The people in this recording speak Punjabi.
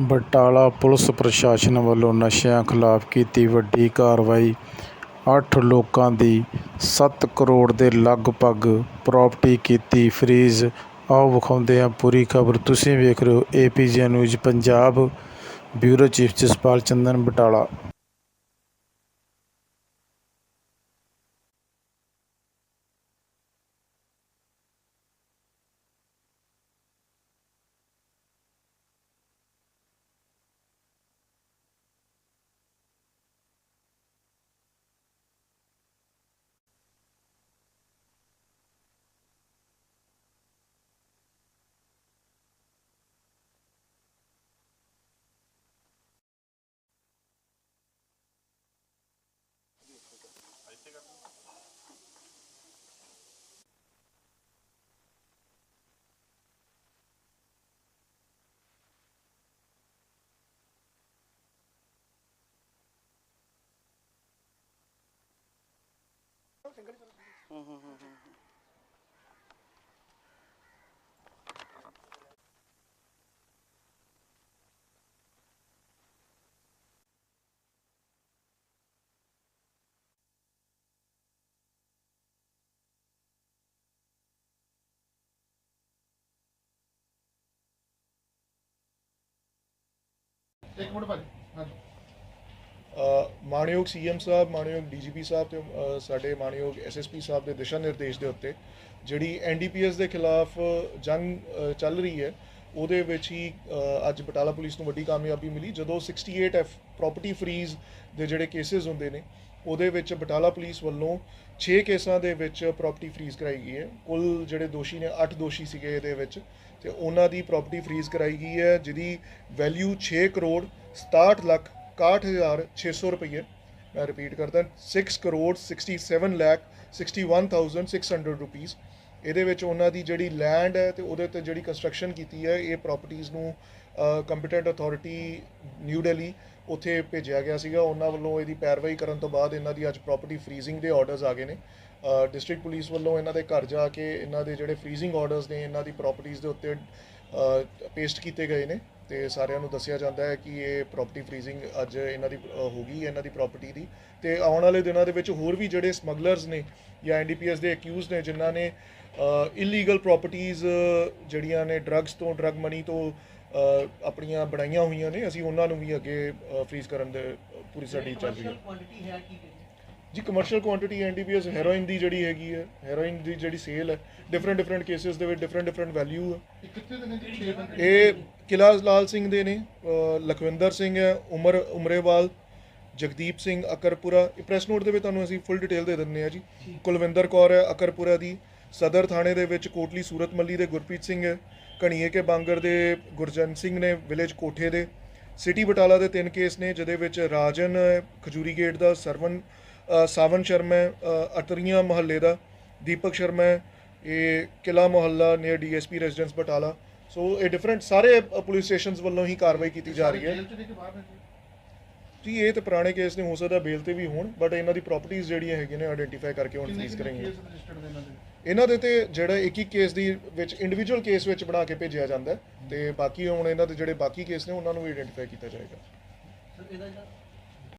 ਬਟਾਲਾ ਪੁਲਿਸ ਪ੍ਰਸ਼ਾਸਨ ਵੱਲੋਂ ਨਸ਼ਿਆਂ ਖਿਲਾਫ ਕੀਤੀ ਵੱਡੀ ਕਾਰਵਾਈ। ਅੱਠ ਲੋਕਾਂ ਦੀ ਸੱਤ ਕਰੋੜ ਦੇ ਲਗਭਗ ਪ੍ਰਾਪਰਟੀ ਕੀਤੀ ਫਰੀਜ਼। ਆਓ ਵਿਖਾਉਂਦੇ ਹਾਂ ਪੂਰੀ ਖਬਰ। ਤੁਸੀਂ ਵੇਖ ਰਹੇ ਹੋ APG news Punjab, bureau chief Jaspal Chandan, Batala. एक मोड पाहिजे ਮਾਣਯੋਗ ਸੀਐਮ ਸਾਹਿਬ, ਮਾਣਯੋਗ ਡੀਜੀਪੀ ਸਾਹਿਬ ਤੇ ਸਾਡੇ ਮਾਣਯੋਗ ਐਸਐਸਪੀ ਸਾਹਿਬ ਦੇ ਦਿਸ਼ਾ ਨਿਰਦੇਸ਼ ਦੇ ਉੱਤੇ ਜਿਹੜੀ ਐਨਡੀਪੀਐਸ ਦੇ ਖਿਲਾਫ ਜੰਗ ਚੱਲ ਰਹੀ ਹੈ, ਉਹਦੇ ਵਿੱਚ ਹੀ ਅੱਜ ਬਟਾਲਾ ਪੁਲਿਸ ਨੂੰ ਵੱਡੀ ਕਾਮਯਾਬੀ ਮਿਲੀ। ਜਦੋਂ 68 ਐਫ ਪ੍ਰਾਪਰਟੀ ਫਰੀਜ਼ ਦੇ ਜਿਹੜੇ ਕੇਸਿਸ ਹੁੰਦੇ ਨੇ, ਉਹਦੇ ਵਿੱਚ ਬਟਾਲਾ ਪੁਲਿਸ ਵੱਲੋਂ 6 ਕੇਸਾਂ ਦੇ ਵਿੱਚ ਪ੍ਰਾਪਰਟੀ ਫਰੀਜ਼ ਕਰਾਈ ਗਈ ਹੈ। ਕੁੱਲ ਜਿਹੜੇ ਦੋਸ਼ੀ ਨੇ 8 ਦੋਸ਼ੀ ਸੀਗੇ ਇਹਦੇ ਵਿੱਚ, ਤੇ ਉਹਨਾਂ ਦੀ ਪ੍ਰਾਪਰਟੀ ਫਰੀਜ਼ ਕਰਾਈ ਗਈ ਹੈ, ਜਿਹਦੀ ਵੈਲਿਊ 6 ਕਰੋੜ 67 ਲੱਖ 61600 ਰੁਪਏ ਮੈਂ ਰਿਪੀਟ ਕਰਦਾ 6 ਕਰੋੜ 67 ਲੱਖ 61600 ਰੁਪੀਸ ਇਹਦੇ ਵਿੱਚ ਉਹਨਾਂ ਦੀ ਜਿਹੜੀ ਲੈਂਡ ਹੈ ਤੇ ਉਹਦੇ ਤੇ ਜਿਹੜੀ ਕੰਸਟਰਕਸ਼ਨ ਕੀਤੀ ਹੈ, ਇਹ ਪ੍ਰਾਪਰਟੀਆਂ ਨੂੰ ਕੰਪੀਟੈਂਟ ਅਥਾਰਟੀ ਨਿਊ ਦਿੱਲੀ ਉੱਥੇ ਭੇਜਿਆ ਗਿਆ ਸੀਗਾ। ਉਹਨਾਂ ਵੱਲੋਂ ਇਹਦੀ ਪੈਰਵਾਈ ਕਰਨ ਤੋਂ ਬਾਅਦ ਇਹਨਾਂ ਦੀ ਅੱਜ ਪ੍ਰਾਪਰਟੀ ਫਰੀਜ਼ਿੰਗ ਦੇ ਆਰਡਰਸ ਆ ਗਏ ਨੇ। ਡਿਸਟ੍ਰਿਕਟ ਪੁਲਿਸ ਵੱਲੋਂ ਇਹਨਾਂ ਦੇ ਘਰ ਜਾ ਕੇ ਇਹਨਾਂ ਦੇ ਜਿਹੜੇ ਫਰੀਜ਼ਿੰਗ ਆਰਡਰਸ ਨੇ, ਇਹਨਾਂ ਦੀ ਪ੍ਰਾਪਰਟੀਆਂ ਦੇ ਉੱਤੇ ਪੇਸਟ ਕੀਤੇ ਗਏ ਨੇ। ਤੇ ਸਾਰਿਆਂ ਨੂੰ ਦੱਸਿਆ ਜਾਂਦਾ ਹੈ ਕਿ ਇਹ ਪ੍ਰਾਪਰਟੀ ਫਰੀਜ਼ਿੰਗ ਅੱਜ ਇਹਨਾਂ ਦੀ ਹੋ ਗਈ ਹੈ ਇਹਨਾਂ ਦੀ ਪ੍ਰਾਪਰਟੀ ਦੀ। ਤੇ ਆਉਣ ਵਾਲੇ ਦਿਨਾਂ ਦੇ ਵਿੱਚ ਹੋਰ ਵੀ ਜਿਹੜੇ ਸਮਗਲਰਸ ਨੇ ਜਾਂ ਐਨਡੀਪੀਐਸ ਦੇ ਅਕਿਊਜ਼ ਨੇ ਜਿਨ੍ਹਾਂ ਨੇ ਇਲੀਗਲ ਪ੍ਰਾਪਰਟੀਆਂ ਜਿਹੜੀਆਂ ਨੇ ਡਰੱਗਸ ਤੋਂ ਡਰੱਗ ਮਨੀ ਤੋਂ ਆਪਣੀਆਂ ਬਣਾਈਆਂ ਹੋਈਆਂ ਨੇ ਅਸੀਂ ਉਹਨਾਂ ਨੂੰ ਵੀ ਅੱਗੇ ਫਰੀਜ਼ ਕਰਨ ਦੇ ਪੂਰੀ ਸਾਡੀ ਚੱਲ ਰਹੀ ਹੈ। ਜੀ ਕਮਰਸ਼ੀਅਲ ਕੁਆਂਟੀਟੀ ਐਨਡੀਪੀਐਸ ਹੈਰੋਇਨ ਦੀ ਜਿਹੜੀ ਹੈਗੀ ਹੈ ਹੈਰੋਇਨ ਦੀ ਜਿਹੜੀ ਸੇਲ ਹੈ ਡਿਫਰੈਂਟ ਡਿਫਰੈਂਟ ਕੇਸਿਸ ਦੇ ਵਿੱਚ ਡਿਫਰੈਂਟ ਡਿਫਰੈਂਟ ਵੈਲਿਊ ਹੈ। ਇਹ ਕਿੱਥੇ ਦੇ ਨੇ ਜੀ 6 ਬੰਦੇ ਇਹ ਕਿਲਾ ਲਾਲ ਸਿੰਘ ਦੇ ਨੇ ਲਖਵਿੰਦਰ ਸਿੰਘ ਹੈ ਉਮਰ ਉਮਰੇਵਾਲ ਜਗਦੀਪ ਸਿੰਘ ਅਕਰਪੁਰਾ। ਇਹ ਪ੍ਰੈਸ ਨੋਟ ਦੇ ਵਿੱਚ ਤੁਹਾਨੂੰ ਅਸੀਂ ਫੁੱਲ ਡਿਟੇਲ ਦੇ ਦਿੰਨੇ ਆ ਜੀ। ਕੁਲਵਿੰਦਰ ਕੌਰ ਹੈ ਅਕਰਪੁਰਾ ਦੀ। ਸਦਰ ਥਾਣੇ ਦੇ ਵਿੱਚ ਕੋਟਲੀ ਸੂਰਤ ਮੱਲੀ ਦੇ ਗੁਰਪ੍ਰੀਤ ਸਿੰਘ ਹੈ। ਕਣੀਏ ਕੇ ਬਾਂਗਰ ਦੇ ਗੁਰਜਨ ਸਿੰਘ ਨੇ ਵਿਲੇਜ ਕੋਠੇ ਦੇ। ਸਿਟੀ ਬਟਾਲਾ ਦੇ ਤਿੰਨ ਕੇਸ ਨੇ ਜਿਹਦੇ ਵਿੱਚ ਰਾਜਨ ਖਜੂਰੀ ਗੇਟ ਦਾ ਸਰਵਨ ਅ, ਸਾਵਨ ਸ਼ਰਮਾ ਹੈ, ਅ, ਅਤਰੀਆਂ ਮਹੱਲੇ ਦਾ ਦੀਪਕ ਸ਼ਰਮਾ ਹੈ, ਇਹ ਕਿਲਾ ਮੁਹੱਲਾ near DSP residence Batala. So ਇਹ ਡਿਫਰੈਂਟ ਸਾਰੇ ਪੁਲਿਸ ਸਟੇਸ਼ਨਸ ਵੱਲੋਂ ਹੀ ਕਾਰਵਾਈ ਕੀਤੀ ਜਾ ਰਹੀ ਹੈ। ਜੀ? ਇਹ ਤਾਂ ਪੁਰਾਣੇ ਕੇਸ ਨੇ ਹੋ ਸਕਦਾ ਬੇਲ ਤੇ ਵੀ ਹੋਣ ਬਟ ਇਹਨਾਂ ਦੀ ਪ੍ਰਾਪਰਟੀਆਂ ਜਿਹੜੀਆਂ ਹੈਗੀਆਂ ਨੇ ਆਇਡੈਂਟੀਫਾਈ ਕਰਕੇ ਹੁਣ ਕਿੰਨੇ ਕਰਾਂਗੇ। ਇਹਨਾਂ ਦੇ? ਤੇ ਜਿਹੜਾ ਇੱਕ ਇੱਕ ਕੇਸ ਦੀ ਵਿੱਚ ਇੰਡੀਵਿਜੂਅਲ ਕੇਸ ਵਿੱਚ ਬਣਾ ਕੇ ਭੇਜਿਆ ਜਾਂਦਾ ਤੇ ਬਾਕੀ ਹੁਣ ਇਹਨਾਂ ਦੇ ਜਿਹੜੇ ਬਾਕੀ ਕੇਸ ਨੇ ਉਹਨਾਂ ਨੂੰ ਵੀ ਆਇਡੈਂਟੀਫਾਈ ਕੀਤਾ ਜਾਏਗਾ। ਸਰ ਇਹਦਾ ਜਿਹੜਾ